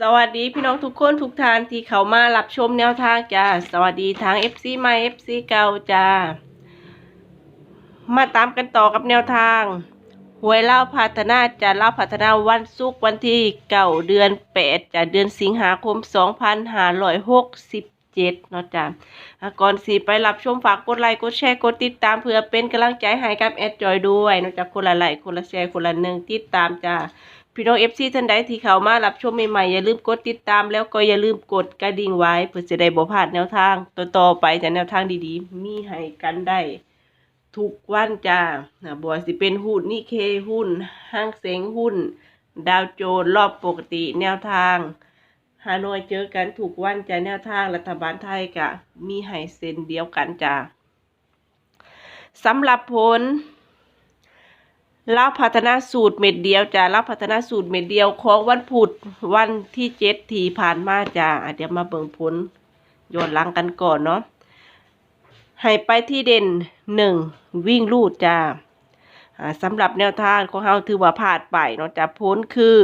สวัสดีพี่น้องทุกคนทุกท่านที่เขามารับชมแนวทางจ้าสวัสดีทาง FC ใหม่ FC เก่าจ้ามาตามกันต่อกับแนวทางหวยเล่าพัฒนาจะเล่าพัฒนาวันศุกร์วันที่เก่าเดือนแปดจะเดือนสิงหาคม2567เนาะจ้าก่อนสีไปรับชมฝากกดไลค์กดแชร์กดติดตามเพื่อเป็นกำลังใจให้กับแอดจอยด้วยนาะจ้าคนละไลค์คนละแชร์คนละหนึ่งติดตามจ้า พี่น้องเอฟซีท่านใดที่เข้ามารับชมใหม่ๆอย่าลืมกดติดตามแล้วก็อย่าลืมกดกระดิ่งไว้เพื่อจะได้บ่พลาดแนวทางต่อๆไปแต่แนวทางดีๆ มีให้กันได้ทุกวันจ้าบ่ว่าสิเป็นหุ้นนิเคหุ้น ห้างเสงหุ้น ดาวโจนส์รอบปกติแนวทางฮานอยเจอกันทุกวันจ้าแนวทางรัฐบาลไทยกะ มีให้เซ็นเดียวกันจ้าสำหรับผล เล่าพัฒนาสูตรเม็ดเดียวจ้ะเล่าพัฒนาสูตรเม็ดเดียวของวันพุธวันที่เจ็ดที่ผ่านมาจ้ะเดี๋ยวมาเบิ่งผลย้อนหลังกันก่อนเนาะให้ไปที่เด่นหนึ่งวิ่งลูดจ้ะอ่าสำหรับแนวทางของเราถือว่าผ่านไปเนาะจ้ะผลคือ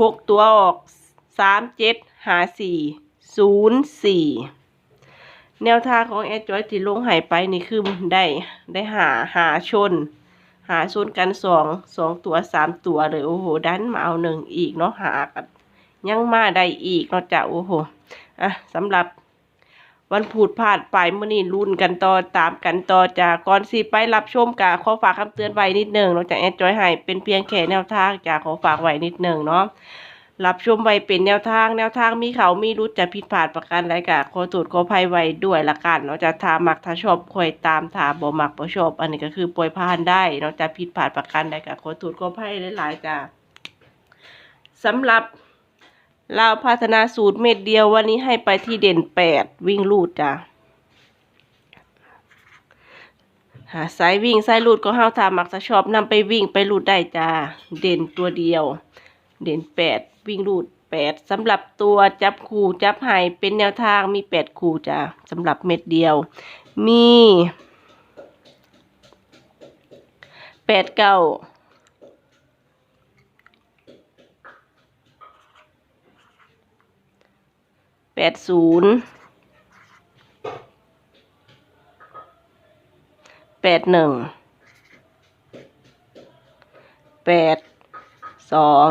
หกตัวออกสามเจ็ดหาสี่ศูนย์สี่แนวทางของแอดจอยที่ลงหายไปนี่คือได้ได้หาหาชน หาชนกันสองสองตัวสามตัวเลยโอ้โหดันมาเอาหนึ่งอีกเนาะหากันยังมาได้อีกเนาะจ้ะโอ้โหอะสำหรับวันผูดพลาดไปเมื่อนี้รุ่นกันต่อตามกันต่อจากก่อนสิไปรับชมกะขอฝากคำเตือนไว้นิดหนึ่งเนาะจากแอดจอยให้เป็นเพียงแค่แนวทางจากขอฝากไว้นิดหนึ่งเนาะ รับชมไว้เป็นแนวทางแนวทางมีเขามีรุดจะผิดพลาดประการใดกะขอตรวจขอภัยไว้ด้วยละกันเนาะจะทามักถ้าชอบคอยตามถาบ่มักบ่ชอบอันนี้ก็คือปล่อยผ่านได้เนาะจะผิดพลาดประการใดกะขอตรวจขอภัยหลายๆจ้ะสำหรับเราวพัฒนาสูตรเม็ดเดียววันนี้ให้ไปที่เด่นแปดวิ่งลูดจ้ะหาสายวิ่งสายลูดก็ห้าทามักถ้าชอบนำไปวิ่งไปลูดได้จ้าเด่นตัวเดียว เด่นแปดวิ่งรูดแปดสำหรับตัวจับคู่จับไห้เป็นแนวทางมีแปดคู่จ้ะสำหรับเม็ดเดียว มีแปดเก้าแปดศูนย์แปดหนึ่งแปดสอง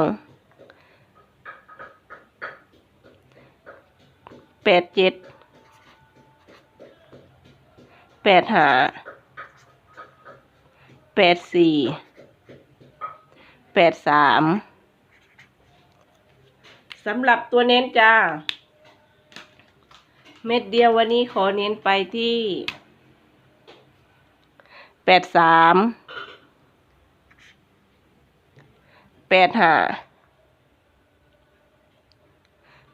แปดเจ็ดแปดหาแปดสี่แปดสามสำหรับตัวเน้นจ้า เม็ดเดียววันนี้ขอเน้นไปที่แปดสามแปดห้า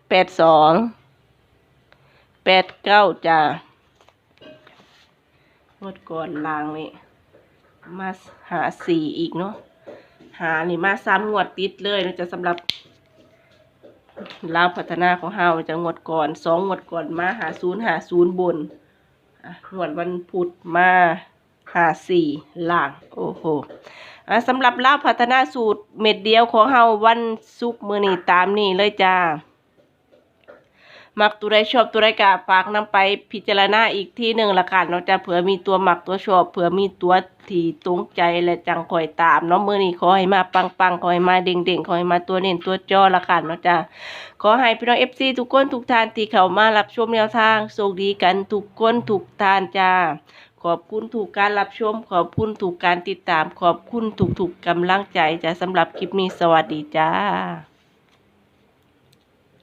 แปดสอง แปดเก้าจ้างวดก่อนลางนี่มาหาสี่อีกเนาะหานี่มาซ้ำงวดติดเลยนะจะสำหรับลาวพัฒนาของเฮาจะงวดก่อนสองงวดก่อนมาหาศูนย์หาศูนย์บนงวดวันพุธมาหาสี่ล่างโอ้โหสำหรับลาวพัฒนาสูตรเม็ดเดียวของเฮาวันศุกมือนี้ตามนี่เลยจ้า มักตัวใดชอบตัวใดกะฝากนำไปพิจารณาอีกที่หนึ่งละกันเนาะจะเผื่อมีตัวหมักตัวชอบเผื่อมีตัวที่ตรงใจและจังคอยตามเนาะมื้อนี้ขอให้มาปังปังๆขอให้มาเด้งเด้งๆขอให้มาตัวเน้นตัวจอละกันเนาะจ้ะขอให้พี่น้อง FC ทุกคนทุกท่านที่เข้ามารับชมแนวทางโชคดีกันทุกคนทุกท่านจ้าขอบคุณถูกการรับชม ขอบคุณถูกการติดตาม ขอบคุณถูกๆกำลังใจจ้ะสำหรับคลิปนี้สวัสดีจ้า